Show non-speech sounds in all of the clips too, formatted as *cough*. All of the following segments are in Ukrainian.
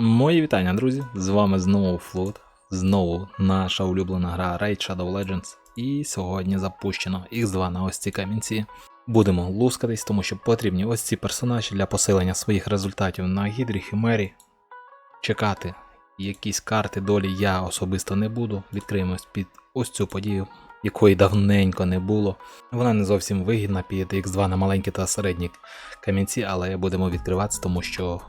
Мої вітання, друзі! З вами знову Флот, знову наша улюблена гра Raid Shadow Legends. І сьогодні запущено X2 на ось ці камінці. Будемо лускатись, тому що потрібні ось ці персонажі для посилення своїх результатів на Гідрі Хімері. Чекати якісь карти долі я особисто не буду. Відкриємось під ось цю подію, якої давненько не було. Вона не зовсім вигідна під X2 на маленькі та середні камінці, але будемо відкриватися, тому що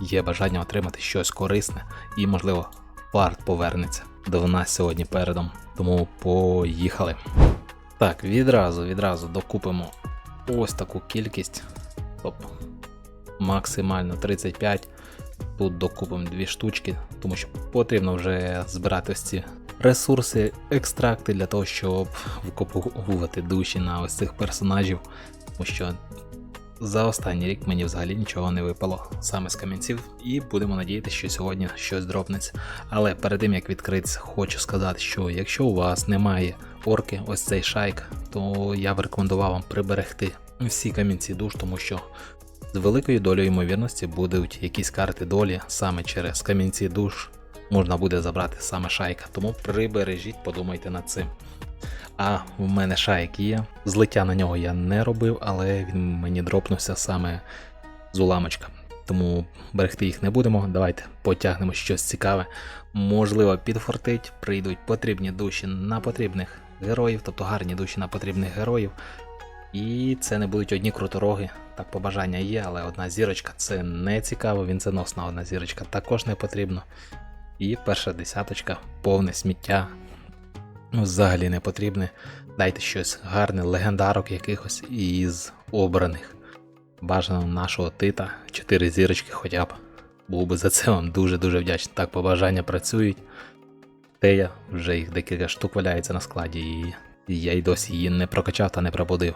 є бажання отримати щось корисне і, можливо, варт повернеться до нас сьогодні передом. Тому поїхали. Так, відразу, відразу докупимо ось таку кількість. Оп. Максимально 35. Тут докупимо дві штучки, тому що потрібно вже збирати ось ці ресурси, екстракти для того, щоб викопувати душі на ось цих персонажів. Тому що за останній рік мені взагалі нічого не випало саме з камінців, і будемо надіятися, що сьогодні щось дропнеться. Але перед тим як відкритися, хочу сказати, що якщо у вас немає орки, ось цей шайк, то я б рекомендував вам приберегти всі камінці душ, тому що з великою долею ймовірності будуть якісь карти долі саме через камінці душ. Можна буде забрати саме шайка, тому прибережіть, подумайте над цим. А в мене шайк є. Злиття на нього я не робив, але він мені дропнувся саме з уламочка. Тому берегти їх не будемо. Давайте потягнемо щось цікаве. Можливо, підфортить, прийдуть потрібні душі на потрібних героїв, тобто гарні душі на потрібних героїв. І це не будуть одні крутороги. Так, побажання є, але одна зірочка це не цікаво, вінценосна одна зірочка також не потрібно. І перша десяточка повне сміття, ну, взагалі не потрібне. Дайте щось гарне, легендарок якихось із обраних. Бажано нашого тита, 4 зірочки хоча б. Був би за це вам дуже-дуже вдячний. Так, побажання працюють. Тея, вже їх декілька штук валяється на складі, і я й досі її не прокачав та не пробудив.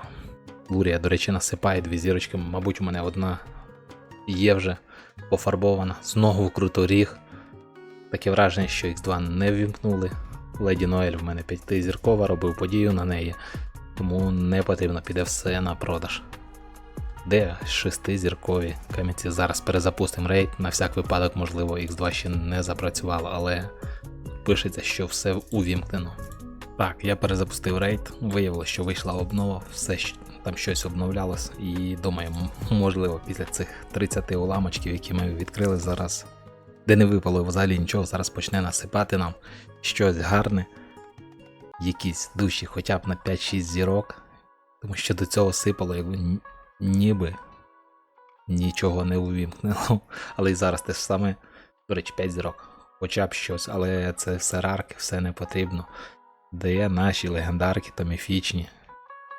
Лурія, до речі, насипає дві зірочки, мабуть, у мене одна є вже пофарбована. Знову круторіг. Таке враження, що X2 не ввімкнули. Леді Ноель в мене п'ятизіркова, робив подію на неї, тому не потрібно піде все на продаж. Де шестизіркові камінці? Зараз перезапустимо рейд, на всяк випадок, можливо, X2 ще не запрацювало, але пишеться, що все увімкнено. Так, я перезапустив рейд, виявилося, що вийшла обнова, все там щось обновлялось, і думаю, можливо, після цих 30 уламочків, які ми відкрили зараз, де не випало взагалі нічого, зараз почне насипати нам щось гарне, якісь душі хоча б на 5-6 зірок, тому що до цього сипало, якби ніби нічого не увімкнено. *laughs* Але і зараз те ж саме, до речі, 5 зірок, хоча б щось, але це все рарки, все не потрібно. Де наші легендарки та міфічні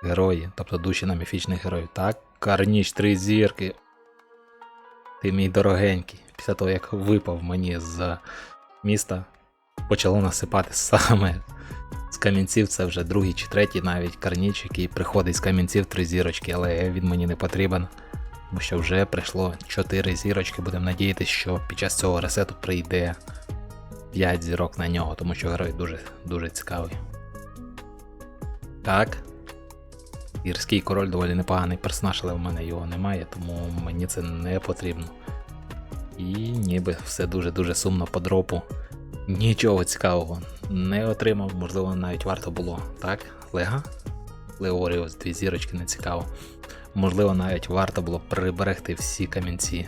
герої, тобто душі на міфічних героїв. Так, Карніч, три зірки. Ти мій дорогенький. Після того, як випав мені з міста, почало насипати саме з камінців. Це вже другий чи третій навіть карніч, який приходить з камінців три зірочки, але він мені не потрібен. Тому що вже прийшло 4 зірочки. Будемо надіятися, що під час цього ресету прийде 5 зірок на нього, тому що герой дуже дуже цікавий. Так. Гірський король доволі непоганий персонаж, але в мене його немає, тому мені це не потрібно. І ніби все дуже-дуже сумно по дропу. Нічого цікавого не отримав, можливо, навіть варто було. Так, Лега? Леоріус, дві зірочки не цікаво. Можливо, навіть варто було приберегти всі камінці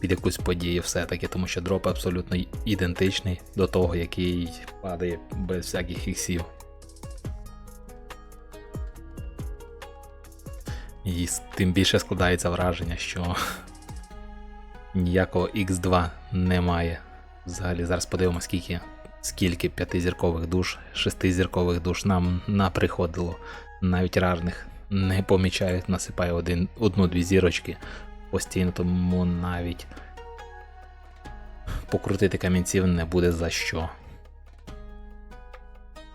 під якусь подію все-таки, тому що дроп абсолютно ідентичний до того, який падає без всяких іксів. І тим більше складається враження, що ніякого X2 немає. Взагалі, зараз подивимося, скільки, скільки п'ятизіркових душ, шестизіркових душ нам наприходило. Навіть рарних не помічають, насипає один, одну-дві зірочки постійно, тому навіть покрутити камінців не буде за що.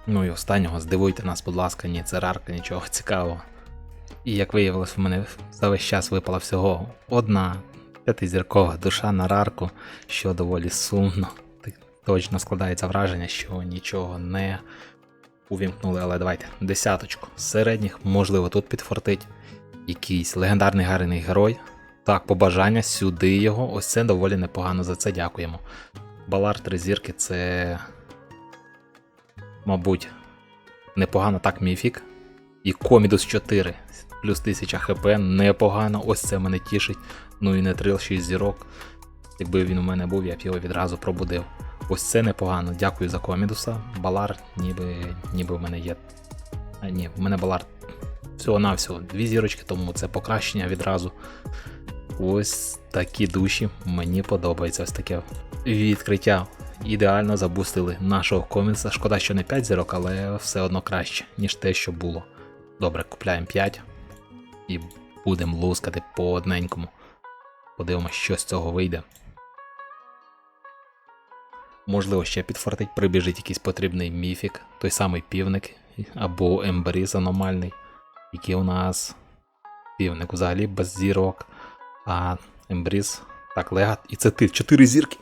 Ну і останнього, здивуйте нас, будь ласка, ні, це рарка, нічого цікавого. І як виявилось, в мене за весь час випала всього одна п'ятизіркова душа на рарку, що доволі сумно. Точно складається враження, що нічого не увімкнули, але давайте десяточку. Середніх, можливо, тут підфортить якийсь легендарний гарний герой, Так, побажання сюди його. Ось це доволі непогано. За це дякуємо. Балар три зірки це. Мабуть, непогано так міфік. І Комідус 4 плюс 1000 хп непогано. Ось це мене тішить. Ну і не трил 6 зірок. Якби він у мене був, я б його відразу пробудив. Ось це непогано. Дякую за Комідуса. Балар, ніби ніби в мене є. А ні, в мене Балар всього-навсього дві зірочки, тому це покращення відразу. Ось такі душі мені подобається. Ось таке відкриття. Ідеально забустили нашого комікса. Шкода, що не 5 зірок, але все одно краще, ніж те, що було. Добре, купляємо 5 і будемо лускати по одненькому. Подивимося, що з цього вийде. Можливо, ще підфартить, прибіжить якийсь потрібний міфік, той самий півник або ембріз аномальний, який у нас півник взагалі без зірок. А ембріз. Так, легат. І це тит. Чотири зірки.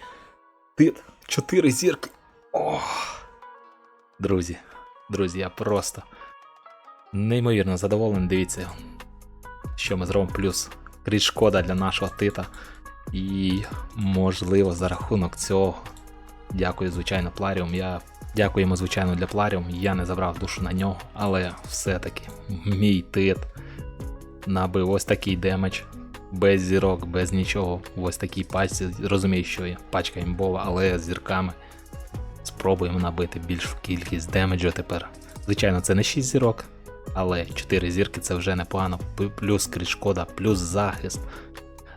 Тит. Чотири зірки. Ох. Друзі, друзі, я просто неймовірно задоволений. Дивіться, що ми зробимо плюс крізь шкода для нашого тита. І, можливо, за рахунок цього. Дякую, звичайно, Пларіум. Я дякуємо, звичайно, для Пларіум. Я не забрав душу на нього, але все-таки мій тит набив ось такий демедж. Без зірок, без нічого. Ось такій пачці. Розумію, що є пачка імбова, але з зірками спробуємо набити більшу кількість демеджу тепер. Звичайно, це не 6 зірок, але 4 зірки це вже непогано. Плюс крізь шкода, плюс захист.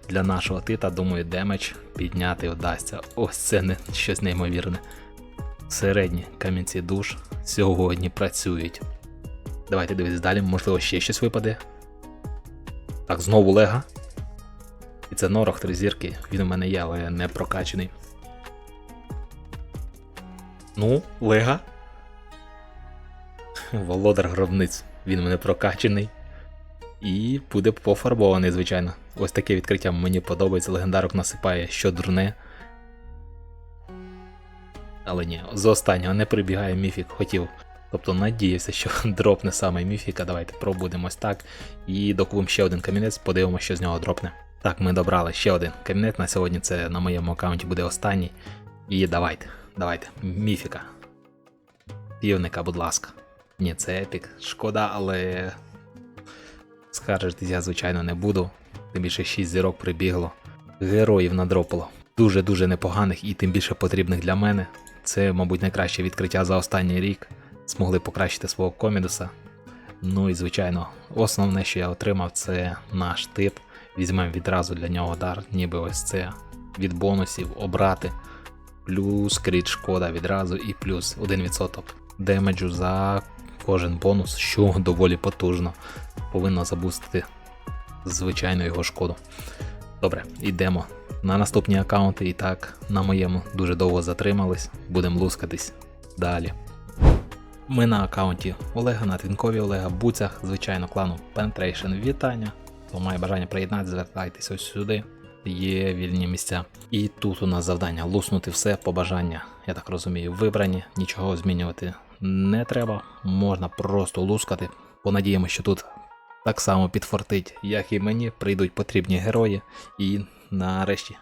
Для нашого тита, думаю, демедж підняти вдасться. Ось це не щось неймовірне. Середні камінці душ сьогодні працюють. Давайте дивитися далі, можливо, ще щось випаде. Так, знову Лега. І це Норох три зірки. Він у мене є, але не прокачаний. Ну, Лега. Володар гробниць. Він мене прокачаний. І буде пофарбований, звичайно. Ось таке відкриття мені подобається. Легендарок насипає що дурне. Але ні, з останнього не прибігає міфік, хотів. Тобто надіявся, що *laughs* дропне саме міфіка. Давайте пробудемо ось так. І докупимо ще один камінець, подивимося, що з нього дропне. Так, ми добрали ще один кабінет на сьогодні. Це на моєму аккаунті буде останній. І давайте, давайте, міфіка. Півника, будь ласка. Ні, це епік. Шкода, але. Скаржитись я, звичайно, не буду. Тим більше 6 зірок прибігло. Героїв надропало. Дуже-дуже непоганих і тим більше потрібних для мене. Це, мабуть, найкраще відкриття за останній рік. Змогли покращити свого комідуса. Ну і звичайно, основне, що я отримав, це наш тип. Візьмемо відразу для нього дар, ніби ось це від бонусів обрати. Плюс кріт шкода відразу і плюс 1% демеджу за кожен бонус, що доволі потужно. Повинно забустити звичайно його шкоду. Добре, йдемо на наступні аккаунти. І так, на моєму дуже довго затримались. Будемо лускатись далі. Ми на аккаунті Олега, на твінкові Олега, Буцях, звичайно, клану Penetration. Вітання. Хто має бажання приєднатися, звертайтеся ось сюди. Є вільні місця. І тут у нас завдання луснути все, побажання, я так розумію, вибрані, нічого змінювати не треба. Можна просто лускати. Понадіємося, що тут так само підфортить, як і мені, прийдуть потрібні герої. І нарешті.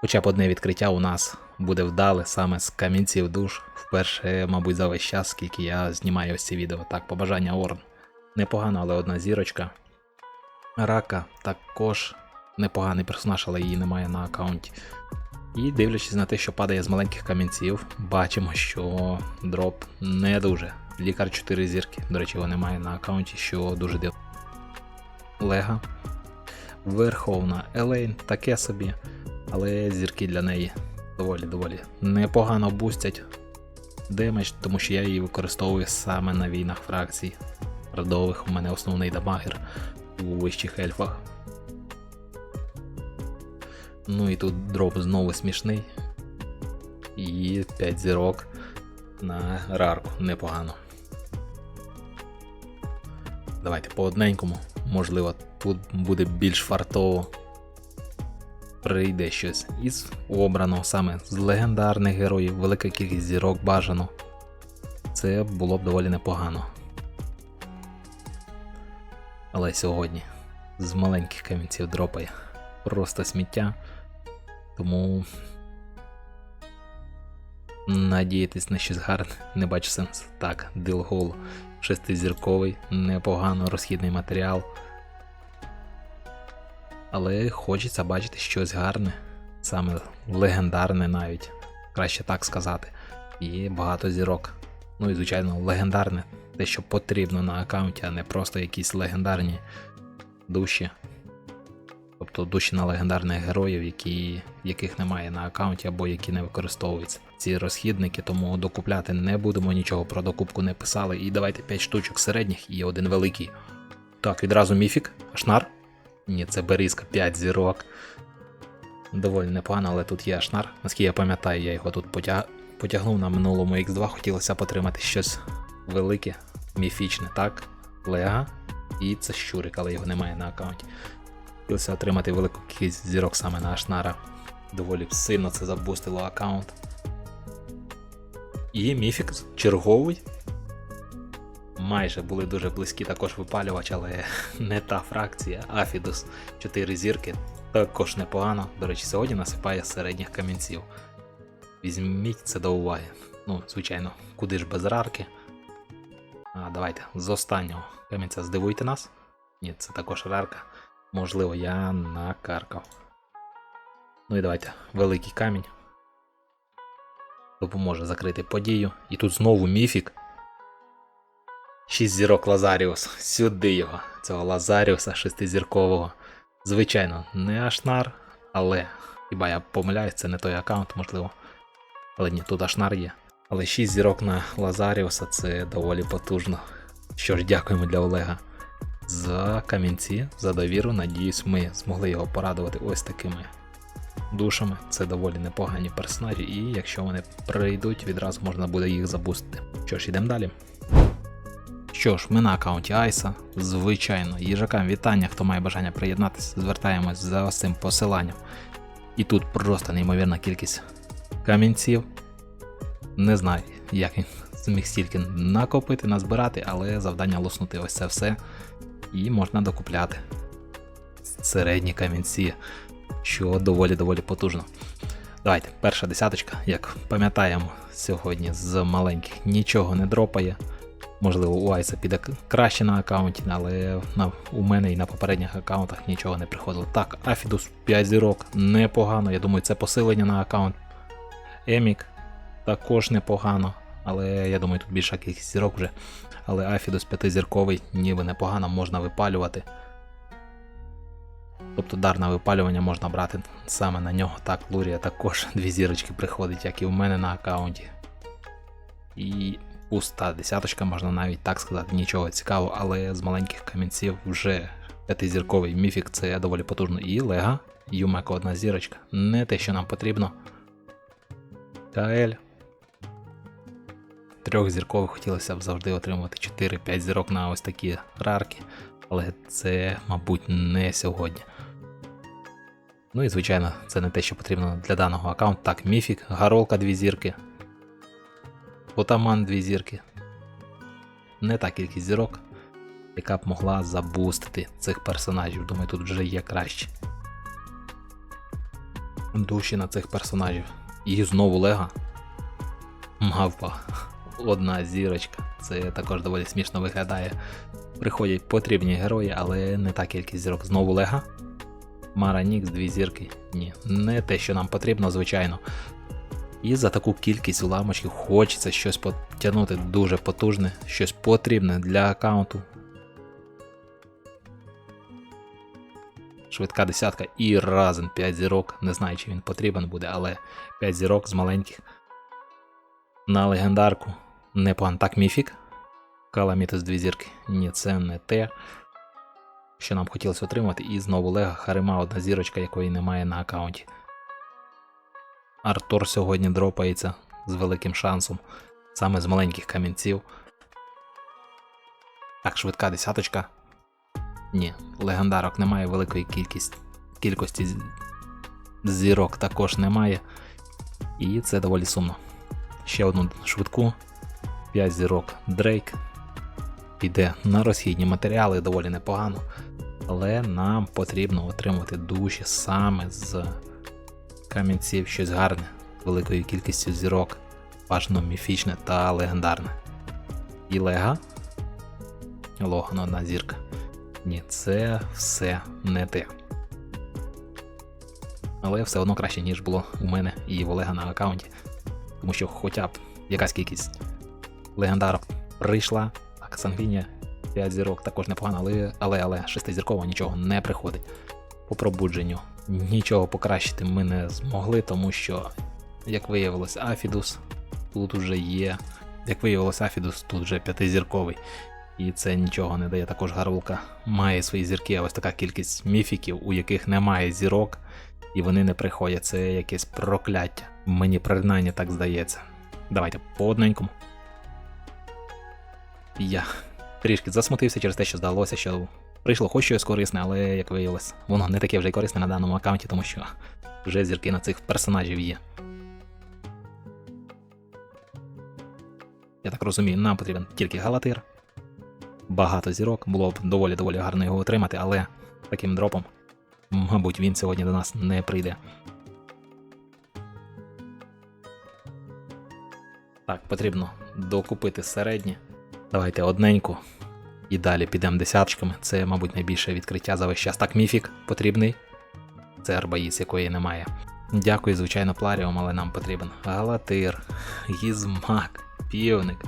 Хоча б одне відкриття у нас буде вдале саме з камінців душ. Вперше, мабуть, за весь час, скільки я знімаю ось ці відео. Так, побажання Орн. Непогано, але одна зірочка. Рака також непоганий персонаж, але її немає на аккаунті. І дивлячись на те, що падає з маленьких камінців, бачимо, що дроп не дуже. Лікар 4 зірки. До речі, його немає на аккаунті, що дуже дивно. Лега. Верховна Елейн, таке собі. Але зірки для неї доволі-доволі непогано бустять демедж, тому що я її використовую саме на війнах фракцій. Родових у мене основний дамагер у вищих ельфах. Ну і тут дроп знову смішний. І 5 зірок на рарку непогано. Давайте по одненькому. Можливо, тут буде більш фартово. Прийде щось із обраного саме з легендарних героїв, велика кількість зірок бажано. Це було б доволі непогано. Але сьогодні з маленьких камінців дропає. Просто сміття. Тому надіятись на щось гарне не бачу сенсу. Так, Дилгол шестизірковий, непогано розхідний матеріал. Але хочеться бачити щось гарне, саме легендарне навіть, краще так сказати. І багато зірок. Ну і звичайно, легендарне, те, що потрібно на аккаунті, а не просто якісь легендарні душі. Тобто душі на легендарних героїв, які, яких немає на аккаунті або які не використовуються. Ці розхідники, тому докупляти не будемо, нічого про докупку не писали. І давайте 5 штучок середніх і один великий. Так, відразу міфік, ашнар. Ні, це берізка 5 зірок. Доволі непогано, але тут є ашнар. Наскільки я пам'ятаю, я його тут потяг... потягнув на минулому X2, хотілося потримати щось велике, міфічне, так? Лега. І це щурик, але його немає на аккаунті. Хотілося отримати велику кількість зірок саме на Ашнара. Доволі сильно це забустило аккаунт. І міфік черговий. Майже були дуже близькі також випалювач, але *laughs* не та фракція. Афідус 4 зірки. Також непогано. До речі, сьогодні насипає середніх камінців. Візьміть це до уваги. Ну, звичайно, куди ж без рарки. А, давайте з останнього камінця здивуйте нас. Ні, це також рарка. Можливо, я накаркав. Ну і давайте, великий камінь. Допоможе закрити подію. І тут знову міфік. Шість зірок Лазаріус. Сюди його. Цього Лазаріуса шестизіркового. Звичайно, не Ашнар, але. Хіба я помиляюсь, це не той аккаунт, можливо. Але ні, тут Ашнар є. Але 6 зірок на Лазаріуса це доволі потужно. Що ж, дякуємо для Олега за камінці, за довіру. Надіюсь, ми змогли його порадувати ось такими душами. Це доволі непогані персонажі, і якщо вони прийдуть, відразу можна буде їх забустити. Що ж, йдемо далі. Що ж, ми на аккаунті Айса. Звичайно, їжакам вітання, хто має бажання приєднатися, звертаємось за ось цим посиланням. І тут просто неймовірна кількість камінців. Не знаю, як він зміг стільки накопити, назбирати, але завдання лоснути ось це все. І можна докупляти середні камінці, що доволі-доволі потужно. Давайте, перша десяточка, як пам'ятаємо, сьогодні з маленьких нічого не дропає. Можливо, у Айса піде краще на аккаунті, але на, у мене і на попередніх аккаунтах нічого не приходило. Так, Афідус 5 зірок, непогано. Я думаю, це посилення на аккаунт. Емік також непогано, але я думаю, тут більша кількість зірок вже. Але Афідус 5-зірковий ніби непогано можна випалювати. Тобто дар на випалювання можна брати саме на нього. Так, Лурія також *laughs* дві зірочки приходить, як і в мене на аккаунті. І пуста десяточка, можна навіть так сказати, нічого цікавого, але з маленьких камінців вже п'ятизірковий міфік це доволі потужно. І Лега, Юмеко одна зірочка. Не те, що нам потрібно. Каель. Трьохзіркових хотілося б завжди отримувати 4-5 зірок на ось такі рарки, але це, мабуть, не сьогодні. Ну і звичайно, це не те, що потрібно для даного аккаунту. Так, міфік, гаролка дві зірки, Отаман дві зірки. Не та кількість зірок, яка б могла забустити цих персонажів. Думаю, тут вже є краще. Душі на цих персонажів. І знову Лега. Мавпа. Одна зірочка. Це також доволі смішно виглядає. Приходять потрібні герої, але не та кількість зірок. Знову Лега. Мара Нікс, дві зірки. Ні, не те, що нам потрібно, звичайно. І за таку кількість уламочків хочеться щось потягнути дуже потужне, щось потрібне для аккаунту. Швидка десятка і разом 5 зірок. Не знаю, чи він потрібен буде, але 5 зірок з маленьких. На легендарку. Непогано. Так, міфік. Каламітус 2 зірки. Ні, це не те, що нам хотілося отримати. І знову Лега Харима, одна зірочка, якої немає на аккаунті. Артур сьогодні дропається з великим шансом, саме з маленьких камінців. Так, швидка десяточка. Ні, легендарок немає, великої кількість, кількості зірок також немає. І це доволі сумно. Ще одну швидку. 5 зірок Дрейк. Піде на розхідні матеріали доволі непогано. Але нам потрібно отримувати душі саме з камінців щось гарне, великою кількістю зірок, бажано міфічне та легендарне. І лега. Логан одна зірка. Ні, це все не те. Але все одно краще, ніж було у мене і Олега на аккаунті. Тому що хоча б якась кількість легендарок прийшла. Так, Сангвінія 5 зірок також непогано, але, але, але 6 зірково нічого не приходить. По пробудженню нічого покращити ми не змогли, тому що, як виявилось, Афідус тут уже є. Як виявилось, Афідус тут вже п'ятизірковий. І це нічого не дає. Також Гарвулка має свої зірки, а ось така кількість міфіків, у яких немає зірок, і вони не приходять. Це якесь прокляття. Мені принаймні так здається. Давайте по одненькому. Я трішки засмутився через те, що здалося, що прийшло хоч щось корисне, але як виявилось, воно не таке вже й корисне на даному аккаунті, тому що вже зірки на цих персонажів є. Я так розумію, нам потрібен тільки галатир. Багато зірок, було б доволі доволі гарно його отримати, але таким дропом, мабуть, він сьогодні до нас не прийде. Так, потрібно докупити середнє. Давайте одненьку. І далі підемо десяточками. Це, мабуть, найбільше відкриття за весь час. Так, міфік потрібний. Це арбаїс, якої немає. Дякую, звичайно, Пларіум, але нам потрібен Галатир, Гізмак, Півник.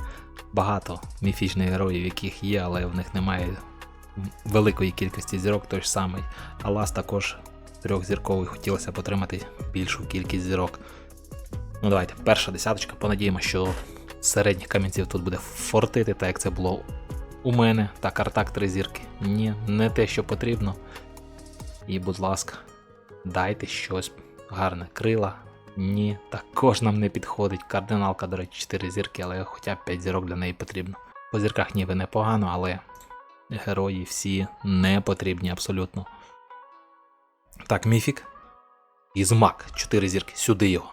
Багато міфічних героїв, яких є, але в них немає великої кількості зірок, той ж самий. Алас також трьохзірковий хотілося б отримати більшу кількість зірок. Ну давайте, перша десяточка. Понадіємо, що середніх камінців тут буде фортити, так як це було у мене. Так, артак три зірки. Ні, не те, що потрібно. І, будь ласка, дайте щось гарне. Крила. Ні, також нам не підходить. Кардиналка, до речі, 4 зірки, але хоча б 5 зірок для неї потрібно. По зірках ніби непогано, але герої всі не потрібні абсолютно. Так, міфік. Ізмак, 4 зірки. Сюди його.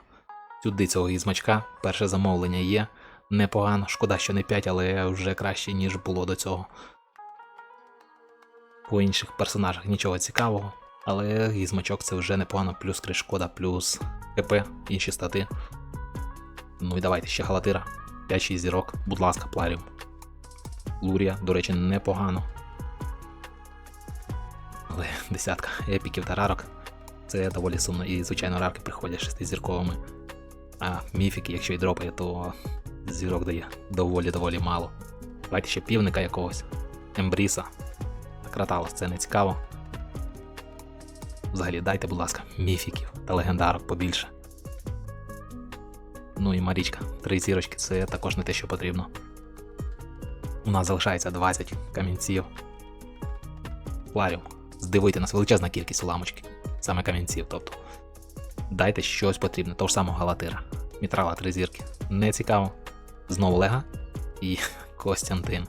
Сюди цього ізмачка. Перше замовлення є. Непогано. Шкода, що не 5, але вже краще, ніж було до цього. По інших персонажах нічого цікавого. Але гізмачок це вже непогано, плюс кришкода, плюс ХП, інші стати. Ну і давайте ще халатира. 5-6 зірок, будь ласка, пларіум. Лурія, до речі, непогано. Але *laughs* десятка епіків та рарок. Це доволі сумно. І, звичайно, рарки приходять шестизірковими. А міфіки, якщо й дропає, то зірок дає доволі-доволі мало. Давайте ще півника якогось. Ембріса. Краталос, це не цікаво. Взагалі, дайте, будь ласка, міфіків та легендарок побільше. Ну і Марічка, три зірочки це також не те, що потрібно. У нас залишається 20 камінців. Пларіум, здивуйте нас величезна кількість уламочки, саме камінців, тобто. Дайте щось потрібне, того ж самого галатира. Мітрала три зірки. Не цікаво. Знову Лега і *laughs* Костянтин.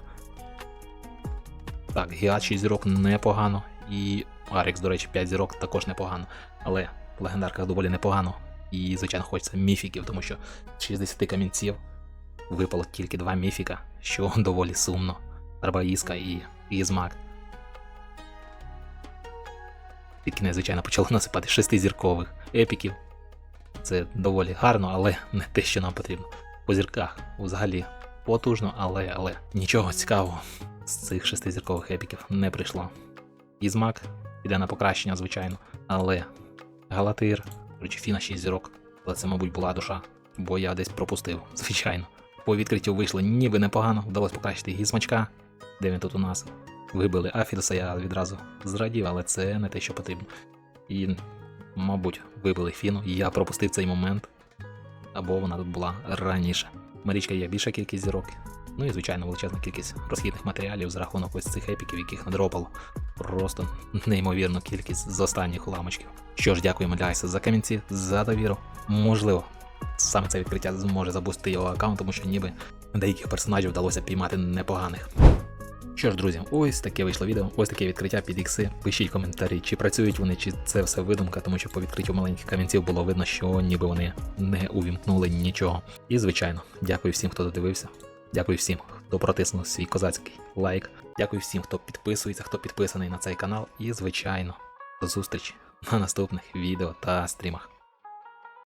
Так, Гіат 6 зірок непогано. І Арікс, до речі, 5 зірок також непогано. Але в легендарках доволі непогано. І, звичайно, хочеться міфіків, тому що з 60 камінців випало тільки 2 міфіка, що *laughs* доволі сумно. Арбаїска і Ізмак. Під кінець, звичайно, почали насипати 6 зіркових епіків. Це доволі гарно, але не те, що нам потрібно. По зірках взагалі потужно, але але нічого цікавого з цих шестизіркових епіків не прийшло. Ізмак піде на покращення, звичайно, але Галатир, речі, Фіна 6 зірок, але це, мабуть, була душа, бо я десь пропустив, *laughs* звичайно. По відкриттю вийшло ніби непогано, вдалося покращити гізмачка, де він тут у нас. Вибили Афідоса, я відразу зрадів, але це не те, що потрібно. І, мабуть, вибили Фіну, я пропустив цей момент, або вона тут була раніше. Марічка є більша кількість зірок. Ну і, звичайно, величезна кількість розхідних матеріалів за рахунок ось цих епіків, яких надропало. Просто неймовірну кількість з останніх уламочків. Що ж, дякуємо для Айса за камінці, за довіру. Можливо, саме це відкриття зможе забустити його аккаунт, тому що ніби деяких персонажів вдалося піймати непоганих. Що ж, друзі, ось таке вийшло відео, ось таке відкриття під ікси. Пишіть коментарі, чи працюють вони, чи це все видумка, тому що по відкриттю маленьких камінців було видно, що ніби вони не увімкнули нічого. І звичайно, дякую всім, хто додивився. Дякую всім, хто протиснув свій козацький лайк. Дякую всім, хто підписується, хто підписаний на цей канал. І, звичайно, до зустрічі на наступних відео та стрімах.